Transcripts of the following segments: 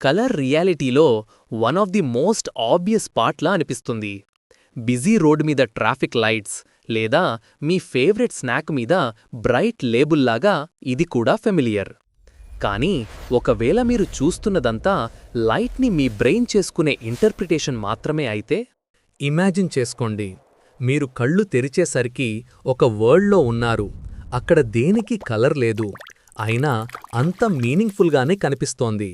Colour రియాలిటీలో one of the most obvious పార్ట్లా అనిపిస్తుంది. Busy road మీద ట్రాఫిక్ లైట్స్ లేదా మీ ఫేవరెట్ స్నాక్ మీద బ్రైట్ లేబుల్లాగా ఇది కూడా ఫెమిలియర్. కానీ ఒకవేళ మీరు చూస్తున్నదంతా లైట్ని మీ బ్రెయిన్ చేసుకునే ఇంటర్ప్రిటేషన్ మాత్రమే అయితే ఇమాజిన్ చేసుకోండి. మీరు కళ్ళు తెరిచేసరికి ఒక వరల్డ్లో ఉన్నారు. అక్కడ దేనికి కలర్ లేదు. అయినా అంత మీనింగ్ఫుల్గానే కనిపిస్తోంది.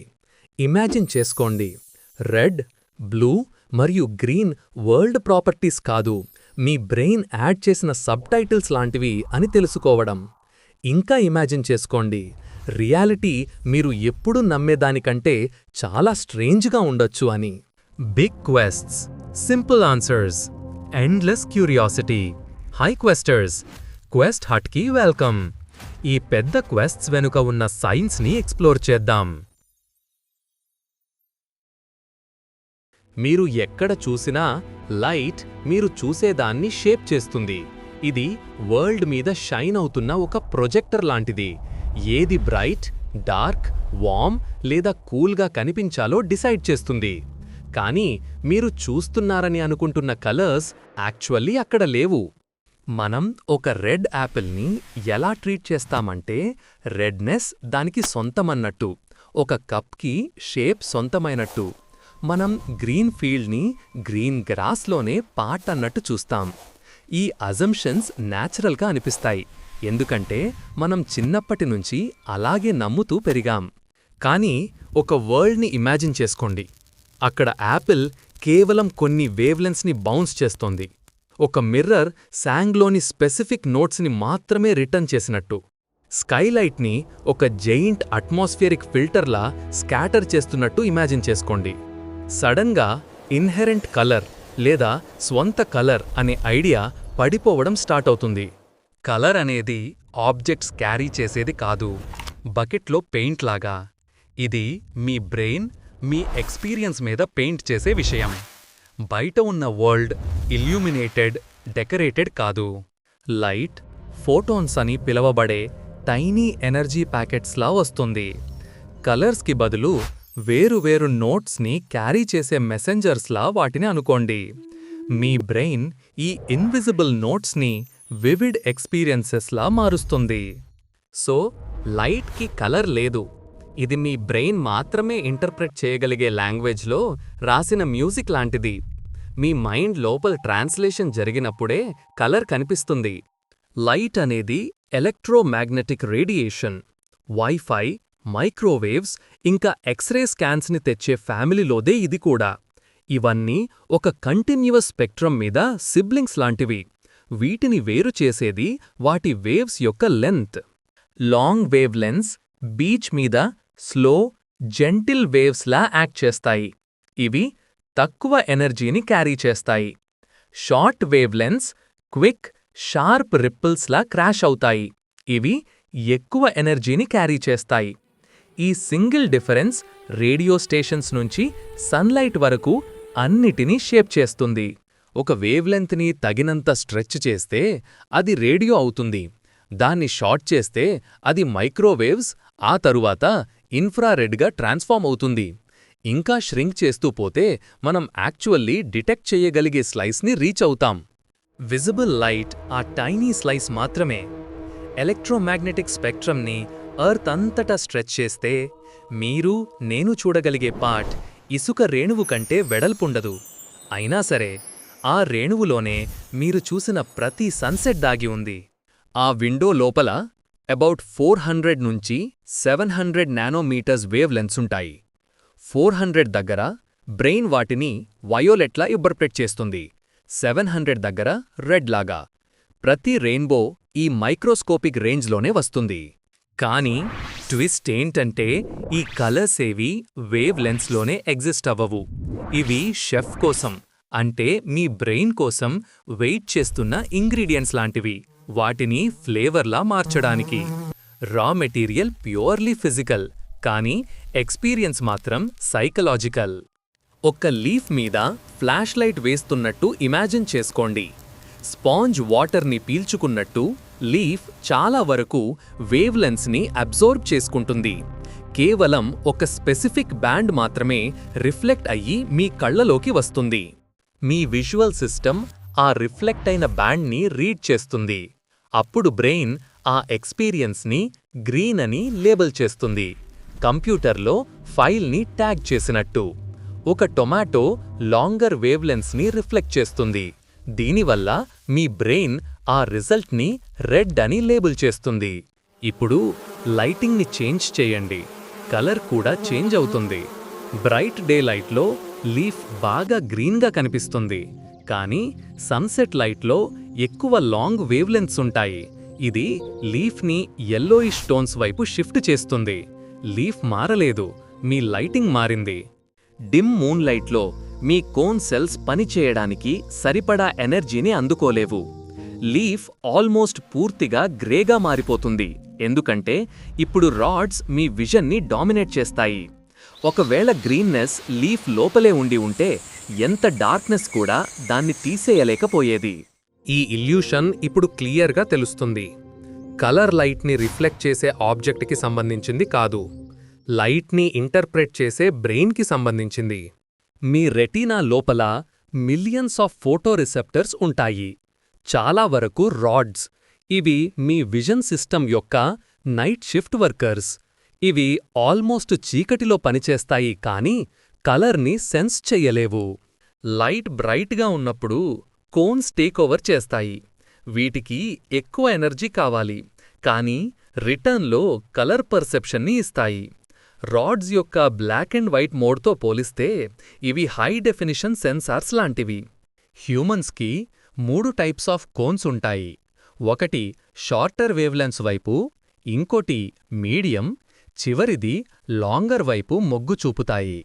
ఇమాజిన్ చేసుకోండి. రెడ్ బ్లూ మరియు గ్రీన్ వరల్డ్ ప్రాపర్టీస్ కాదు. మీ బ్రెయిన్ యాడ్ చేసిన సబ్టైటిల్స్ లాంటివి అని తెలుసుకోవడం. ఇంకా ఇమాజిన్ చేసుకోండి. రియాలిటీ మీరు ఎప్పుడు నమ్మేదానికంటే చాలా స్ట్రేంజ్గా ఉండొచ్చు అని. Big quests simple answers endless curiosity hi questers quest హట్కి welcome. ఈ పెద్ద క్వెస్ట్స్ వెనుక ఉన్న సైన్స్ని ఎక్స్ప్లోర్ చేద్దాం. మీరు ఎక్కడ చూసినా లైట్ మీరు చూసేదాన్ని షేప్ చేస్తుంది. ఇది వరల్డ్ మీద షైన్ అవుతున్న ఒక ప్రొజెక్టర్ లాంటిది. ఏది బ్రైట్ డార్క్ వామ్ లేదా కూల్గా కనిపించాలో డిసైడ్ చేస్తుంది. కానీ మీరు చూస్తున్నారని అనుకుంటున్న కలర్స్ యాక్చువల్లీ అక్కడ లేవు. మనం ఒక రెడ్ యాపిల్ని ఎలా ట్రీట్ చేస్తామంటే రెడ్నెస్ దానికి సొంతమన్నట్టు ఒక కప్కి షేప్ సొంతమైనట్టు. మనం గ్రీన్ ఫీల్డ్ని గ్రీన్ గ్రాస్లోనే పార్ట్ అన్నట్టు చూస్తాం. ఈ అజంప్షన్స్ న్యాచురల్గా అనిపిస్తాయి. ఎందుకంటే మనం చిన్నప్పటి నుంచి అలాగే నమ్ముతూ పెరిగాం. కానీ ఒక వరల్డ్ని ఇమాజిన్ చేసుకోండి. అక్కడ యాపిల్ కేవలం కొన్ని వేవ్లెన్స్ని బౌన్స్ చేస్తోంది. ఒక మిర్రర్ శాంగ్లోని స్పెసిఫిక్ నోట్స్ని మాత్రమే రిటర్న్ చేసినట్టు. స్కైలైట్ని ఒక జెయింట్ అట్మాస్ఫియరిక్ ఫిల్టర్లా స్కాటర్ చేస్తున్నట్టు ఇమాజిన్ చేసుకోండి. సడన్గా ఇన్హెరెంట్ కలర్ లేదా స్వంత కలర్ అనే ఐడియా పడిపోవడం స్టార్ట్ అవుతుంది. కలర్ అనేది ఆబ్జెక్ట్స్ క్యారీ చేసేది కాదు బకెట్లో పెయింట్ లాగా. ఇది మీ బ్రెయిన్ మీ ఎక్స్పీరియన్స్ మీద పెయింట్ చేసే విషయం. బయట ఉన్న వరల్డ్ ఇల్యూమినేటెడ్ డెకరేటెడ్ కాదు. లైట్ ఫోటోన్స్ అని పిలవబడే టైనీ ఎనర్జీ ప్యాకెట్స్లా వస్తుంది. కలర్స్కి బదులు వేరువేరు నోట్స్ని క్యారీ చేసే మెసెంజర్స్లా వాటిని అనుకోండి. మీ బ్రెయిన్ ఈ ఇన్విజిబుల్ నోట్స్ని వివిడ్ ఎక్స్పీరియన్సెస్లా మారుస్తుంది. సో లైట్కి కలర్ లేదు. ఇది మీ బ్రెయిన్ మాత్రమే ఇంటర్ప్రెట్ చేయగలిగే లాంగ్వేజ్లో రాసిన మ్యూజిక్ లాంటిది. మీ మైండ్ లోపల ట్రాన్స్లేషన్ జరిగినప్పుడే కలర్ కనిపిస్తుంది. లైట్ అనేది ఎలక్ట్రోమాగ్నెటిక్ రేడియేషన్ వైఫై మైక్రోవేవ్స్ ఇంకా ఎక్స్రే స్కాన్స్ని తెచ్చే ఫ్యామిలీలోదే ఇది కూడా. ఇవన్నీ ఒక కంటిన్యూవస్ స్పెక్ట్రమ్ మీద సిబ్లింగ్స్ లాంటివి. వీటిని వేరు చేసేది వాటి వేవ్స్ యొక్క length long wavelengths beach మీద స్లో జెంటిల్ వేవ్స్లా యాక్ట్ చేస్తాయి. ఇవి తక్కువ ఎనర్జీని క్యారీ చేస్తాయి. Short wavelengths quick sharp రిప్పుల్స్లా క్రాష్ అవుతాయి. ఇవి ఎక్కువ ఎనర్జీని క్యారీ చేస్తాయి. ఈ సింగిల్ డిఫరెన్స్ రేడియో స్టేషన్స్ నుంచి సన్లైట్ వరకు అన్నిటినీ షేప్ చేస్తుంది. ఒక వేవ్లెంత్ని తగినంత స్ట్రెచ్ చేస్తే అది రేడియో అవుతుంది. దాన్ని షార్ట్ చేస్తే అది మైక్రోవేవ్స్ ఆ తరువాత ఇన్ఫ్రారెడ్గా ట్రాన్స్ఫార్మ్ అవుతుంది. ఇంకా ష్రింక్ చేస్తూ పోతే మనం యాక్చువల్లీ డిటెక్ట్ చేయగలిగే స్లైస్ని రీచ్ అవుతాం. విజిబుల్ లైట్ ఆ టైనీ స్లైస్ మాత్రమే. ఎలక్ట్రోమాగ్నెటిక్ స్పెక్ట్రమ్ని అర్త్ అంతటా స్ట్రెచ్ చేస్తే మీరు నేను చూడగలిగే పార్ట్ ఇసుక రేణువు కంటే వెడల్పుండదు. అయినా సరే ఆ రేణువులోనే మీరు చూసిన ప్రతి సన్సెట్ దాగి ఉంది. ఆ విండో లోపల అబౌట్ ఫోర్ హండ్రెడ్ నుంచి సెవెన్ హండ్రెడ్ నానోమీటర్స్ వేవ్ లెన్సుంటాయి ఫోర్ హండ్రెడ్ దగ్గర బ్రెయిన్ వాటిని వయోలెట్లా ఇబ్బర్ప్రెట్ చేస్తుంది. సెవెన్ హండ్రెడ్ దగ్గర రెడ్ లాగా. ప్రతి రెయిన్బో ఈ మైక్రోస్కోపిక్ రేంజ్లోనే వస్తుంది. కానీ ట్విస్ట్ ఏంటంటే ఈ కలర్స్ ఏవి వేవ్ లెన్స్లోనే ఎగ్జిస్ట్ అవ్వవు. ఇవి షెఫ్ కోసం అంటే మీ బ్రెయిన్ కోసం వెయిట్ చేస్తున్న ఇంగ్రీడియంట్స్ లాంటివి వాటిని ఫ్లేవర్లా మార్చడానికి. రా మెటీరియల్ ప్యూర్లీ ఫిజికల్ కానీ ఎక్స్పీరియన్స్ మాత్రం సైకలాజికల్. ఒక్క లీఫ్ మీద ఫ్లాష్ లైట్ వేస్తున్నట్టు ఇమాజిన్ చేసుకోండి. స్పాంజ్ వాటర్ని పీల్చుకున్నట్టు లీఫ్ చాలా వరకు వేవ్ లెన్స్ని అబ్జోర్బ్ చేసుకుంటుంది. కేవలం ఒక స్పెసిఫిక్ బ్యాండ్ మాత్రమే రిఫ్లెక్ట్ అయ్యి మీ కళ్ళలోకి వస్తుంది. మీ విజువల్ సిస్టమ్ ఆ రిఫ్లెక్ట్ అయిన బ్యాండ్ని రీడ్ చేస్తుంది. అప్పుడు బ్రెయిన్ ఆ ఎక్స్పీరియన్స్ని గ్రీన్ అని లేబుల్ చేస్తుంది. కంప్యూటర్లో ఫైల్ని ట్యాగ్ చేసినట్టు. ఒక టొమాటో లాంగర్ వేవ్లెన్స్ని రిఫ్లెక్ట్ చేస్తుంది. దీనివల్ల మీ బ్రెయిన్ ఆ రిజల్ట్ని రెడ్ అని లేబుల్ చేస్తుంది. ఇప్పుడు లైటింగ్ని చేంజ్ చేయండి. కలర్ కూడా చేంజ్ అవుతుంది. బ్రైట్ డే లైట్లో లీఫ్ బాగా గ్రీన్గా కనిపిస్తుంది. కానీ సన్సెట్ లైట్లో ఎక్కువ లాంగ్ వేవ్లెన్స్ ఉంటాయి. ఇది లీఫ్ని ఎల్లోయిష్ టోన్స్ వైపు షిఫ్ట్ చేస్తుంది. లీఫ్ మారలేదు. మీ లైటింగ్ మారింది. డిమ్ మూన్ లైట్లో మీ కోన్ సెల్స్ పనిచేయడానికి సరిపడా ఎనర్జీని అందుకోలేవు. లీఫ్ ఆల్మోస్ట్ పూర్తిగా గ్రేగా మారిపోతుంది. ఎందుకంటే ఇప్పుడు రాడ్స్ మీ విజన్ని డామినేట్ చేస్తాయి. ఒకవేళ గ్రీన్నెస్ లీఫ్ లోపలే ఉండి ఉంటే ఎంత డార్క్నెస్ కూడా దాన్ని తీసేయలేకపోయేది. ఈ ఇల్యూషన్ ఇప్పుడు క్లియర్గా తెలుస్తుంది. కలర్ లైట్ని రిఫ్లెక్ట్ చేసే ఆబ్జెక్ట్కి సంబంధించింది కాదు. లైట్ని ఇంటర్ప్రెట్ చేసే బ్రెయిన్కి సంబంధించింది. మీ రెటీనా లోపల మిలియన్స్ ఆఫ్ ఫోటో రిసెప్టర్స్ ఉంటాయి. చాలా వరకు రాడ్స్. ఇవి మీ విజన్ సిస్టమ్ యొక్క నైట్ షిఫ్ట్ వర్కర్స్. ఇవి ఆల్మోస్ట్ చీకటిలో పనిచేస్తాయి కానీ కలర్ని సెన్స్ చెయ్యలేవు. లైట్ బ్రైట్గా ఉన్నప్పుడు కోన్స్ టేకోవర్ చేస్తాయి. వీటికి ఎక్కువ ఎనర్జీ కావాలి. కానీ రిటర్న్లో కలర్ పర్సెప్షన్ని ఇస్తాయి. రాడ్స్ యొక్క బ్లాక్ అండ్ వైట్ మోడ్తో పోలిస్తే ఇవి హై డెఫినిషన్ సెన్సార్స్ లాంటివి. హ్యూమన్స్కి మూడు టైప్స్ ఆఫ్ కోన్స్ ఉంటాయి. ఒకటి షార్టర్ వేవ్లెన్స్ వైపు ఇంకోటి మీడియం చివరిది లాంగర్ వైపు మొగ్గు చూపుతాయి.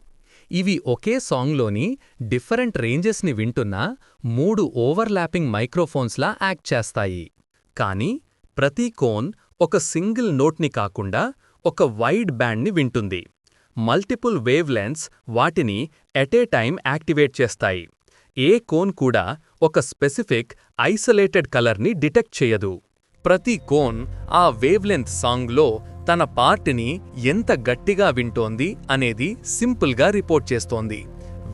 ఇవి ఒకే సాంగ్లోని డిఫరెంట్ రేంజెస్ని వింటున్నా మూడు ఓవర్లాపింగ్ మైక్రోఫోన్స్లా యాక్ట్ చేస్తాయి. కానీ ప్రతి కోన్ ఒక సింగిల్ నోట్ని కాకుండా ఒక వైడ్ బ్యాండ్ని వింటుంది. మల్టిపుల్ వేవ్ లెన్స్ వాటిని ఎట్ ఏ టైం యాక్టివేట్ చేస్తాయి. ఏ కోన్ కూడా ఒక స్పెసిఫిక్ ఐసోలేటెడ్ కలర్ని డిటెక్ట్ చేయదు. ప్రతి కోన్ ఆ వేవ్లెంత్ సాంగ్లో తన పార్ట్ని ఎంత గట్టిగా వింటోంది అనేది సింపుల్గా రిపోర్ట్ చేస్తోంది.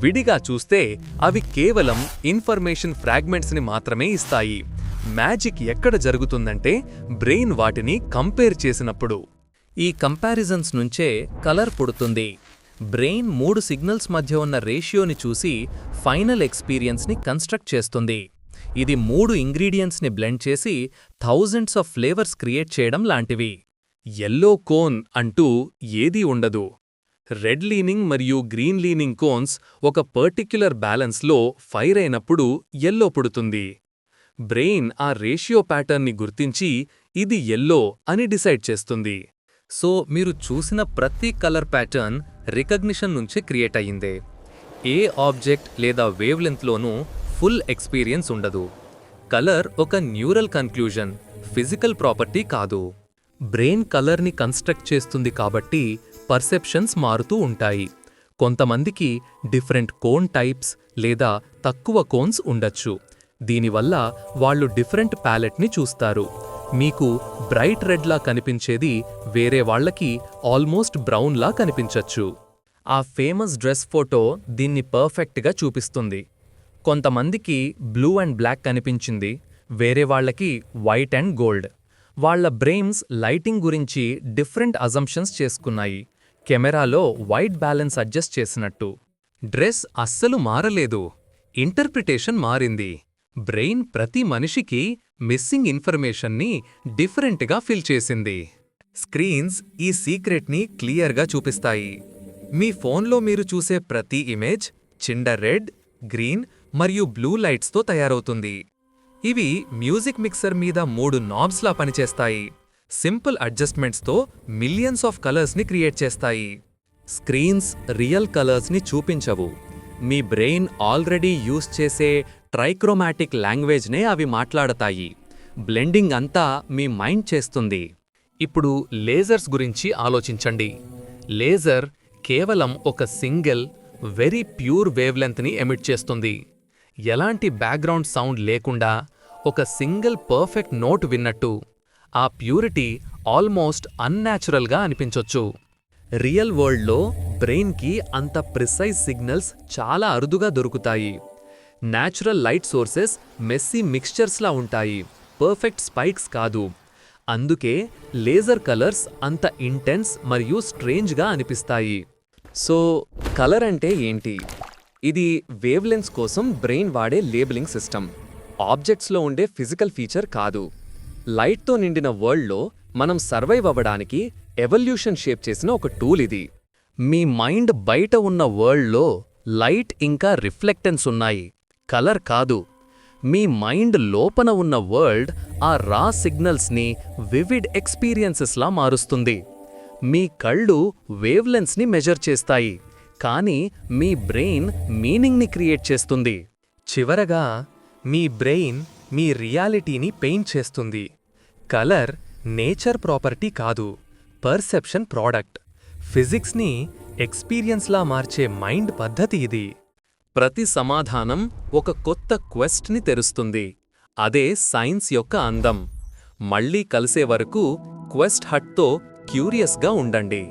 విడిగా చూస్తే అవి కేవలం ఇన్ఫర్మేషన్ ఫ్రాగ్మెంట్స్ని మాత్రమే ఇస్తాయి. మ్యాజిక్ ఎక్కడ జరుగుతుందంటే బ్రెయిన్ వాటిని కంపేర్ చేసినప్పుడు. ఈ కంపారిజన్స్ నుంచే కలర్ పుడుతుంది. బ్రెయిన్ మూడు సిగ్నల్స్ మధ్య ఉన్న రేషియోని చూసి ఫైనల్ ఎక్స్పీరియన్స్ని కన్స్ట్రక్ట్ చేస్తుంది. ఇది మూడు ఇంగ్రీడియంట్స్ని బ్లెండ్ చేసి థౌజండ్స్ ఆఫ్ ఫ్లేవర్స్ క్రియేట్ చేయడం లాంటివి. ఎల్లో కోన్ అంటూ ఏదీ ఉండదు. రెడ్ లీనింగ్ మరియు గ్రీన్ లీనింగ్ కోన్స్ ఒక పర్టిక్యులర్ బ్యాలెన్స్లో ఫైర్ అయినప్పుడు ఎల్లో పుడుతుంది. బ్రెయిన్ ఆ రేషియో ప్యాటర్న్ని గుర్తించి ఇది ఎల్లో అని డిసైడ్ చేస్తుంది. సో మీరు చూసిన ప్రతి కలర్ ప్యాటర్న్ రికగ్నిషన్ నుంచే క్రియేట్ అయ్యిందే. ఏ ఆబ్జెక్ట్ లేదా వేవ్ లెంత్లోనూ ఫుల్ ఎక్స్పీరియన్స్ ఉండదు. కలర్ ఒక న్యూరల్ కన్క్లూజన్ ఫిజికల్ ప్రాపర్టీ కాదు. బ్రెయిన్ కలర్ని కన్స్ట్రక్ట్ చేస్తుంది కాబట్టి పర్సెప్షన్స్ మారుతూ ఉంటాయి. కొంతమందికి డిఫరెంట్ కోన్ టైప్స్ లేదా తక్కువ కోన్స్ ఉండొచ్చు. దీనివల్ల వాళ్ళు డిఫరెంట్ ప్యాలెట్ని చూస్తారు. మీకు బ్రైట్ రెడ్లా కనిపించేది వేరే వాళ్ళకి ఆల్మోస్ట్ బ్రౌన్లా కనిపించచ్చు. ఆ ఫేమస్ డ్రెస్ ఫోటో దీన్ని పర్ఫెక్ట్గా చూపిస్తుంది. కొంతమందికి బ్లూ అండ్ బ్లాక్ కనిపించింది వేరే వాళ్ళకి వైట్ అండ్ గోల్డ్. వాళ్ళ బ్రెయిన్స్ లైటింగ్ గురించి డిఫరెంట్ అజంప్షన్స్ చేసుకున్నాయి కెమెరాలో వైట్ బ్యాలెన్స్ అడ్జస్ట్ చేసినట్టు. డ్రెస్ అస్సలు మారలేదు ఇంటర్ప్రిటేషన్ మారింది. బ్రెయిన్ ప్రతి మనిషికి మిస్సింగ్ ఇన్ఫర్మేషన్ని డిఫరెంట్గా ఫిల్ చేసింది. స్క్రీన్స్ ఈ సీక్రెట్ని క్లియర్గా చూపిస్తాయి. మీ ఫోన్లో మీరు చూసే ప్రతి ఇమేజ్ చిండ రెడ్ గ్రీన్ మరియు బ్లూ లైట్స్తో తయారవుతుంది. ఇవి మ్యూజిక్ మిక్సర్ మీద మూడు నాబ్స్లా పనిచేస్తాయి. సింపుల్ అడ్జస్ట్మెంట్స్తో మిలియన్స్ ఆఫ్ కలర్స్ని క్రియేట్ చేస్తాయి. స్క్రీన్స్ రియల్ కలర్స్ని చూపించవు. మీ బ్రెయిన్ ఆల్రెడీ యూస్ చేసే ట్రైక్రోమాటిక్ లాంగ్వేజ్నే అవి మాట్లాడతాయి. బ్లెండింగ్ అంతా మీ మైండ్ చేస్తుంది. ఇప్పుడు లేజర్స్ గురించి ఆలోచించండి. లేజర్ కేవలం ఒక సింగిల్ వెరీ ప్యూర్ వేవ్లెంత్ని ఎమిట్ చేస్తుంది. ఎలాంటి బ్యాక్గ్రౌండ్ సౌండ్ లేకుండా ఒక సింగిల్ పర్ఫెక్ట్ నోట్ విన్నట్టు ఆ ప్యూరిటీ ఆల్మోస్ట్ అన్యాచురల్గా అనిపించొచ్చు. రియల్ వరల్డ్లో బ్రెయిన్కి అంత ప్రిసైజ్ సిగ్నల్స్ చాలా అరుదుగా దొరుకుతాయి. న్యాచురల్ లైట్ సోర్సెస్ మెస్సీ మిక్స్చర్స్లా ఉంటాయి. పర్ఫెక్ట్ స్పైక్స్ కాదు. అందుకే లేజర్ కలర్స్ అంత ఇంటెన్స్ మరియు స్ట్రేంజ్గా అనిపిస్తాయి. సో కలర్ అంటే ఏంటి? ఇది వేవ్లెన్స్ కోసం బ్రెయిన్ వాడే లేబులింగ్ సిస్టమ్. ఆబ్జెక్ట్స్లో ఉండే ఫిజికల్ ఫీచర్ కాదు. లైట్తో నిండిన వరల్డ్లో మనం సర్వైవ్ అవ్వడానికి ఎవల్యూషన్ షేప్ చేసిన ఒక టూల్ ఇది. మీ మైండ్ బయట ఉన్న వరల్డ్లో లైట్ ఇంకా రిఫ్లెక్టెన్స్ ఉన్నాయి. కలర్ కాదు. మీ మైండ్ లోపన ఉన్న వరల్డ్ ఆ రా సిగ్నల్స్ని వివిడ్ ఎక్స్పీరియన్సెస్లా మారుస్తుంది. మీ కళ్ళు వేవ్లెన్స్ని మెజర్ చేస్తాయి. కానీ మీ బ్రెయిన్ మీనింగ్ని క్రియేట్ చేస్తుంది. చివరగా మీ బ్రెయిన్ మీ రియాలిటీని పెయింట్ చేస్తుంది. కలర్ నేచర్ ప్రాపర్టీ కాదు. Perception product. ఫిజిక్స్ని ఎక్స్పీరియన్స్లా మార్చే మైండ్ పద్ధతి ఇది. ప్రతి సమాధానం ఒక కొత్త క్వెస్ట్ని తెరుస్తుంది. అదే సైన్స్ యొక్క అందం. మళ్ళీ కలిసే వరకు క్వెస్ట్ హట్తో క్యూరియస్గా ఉండండి.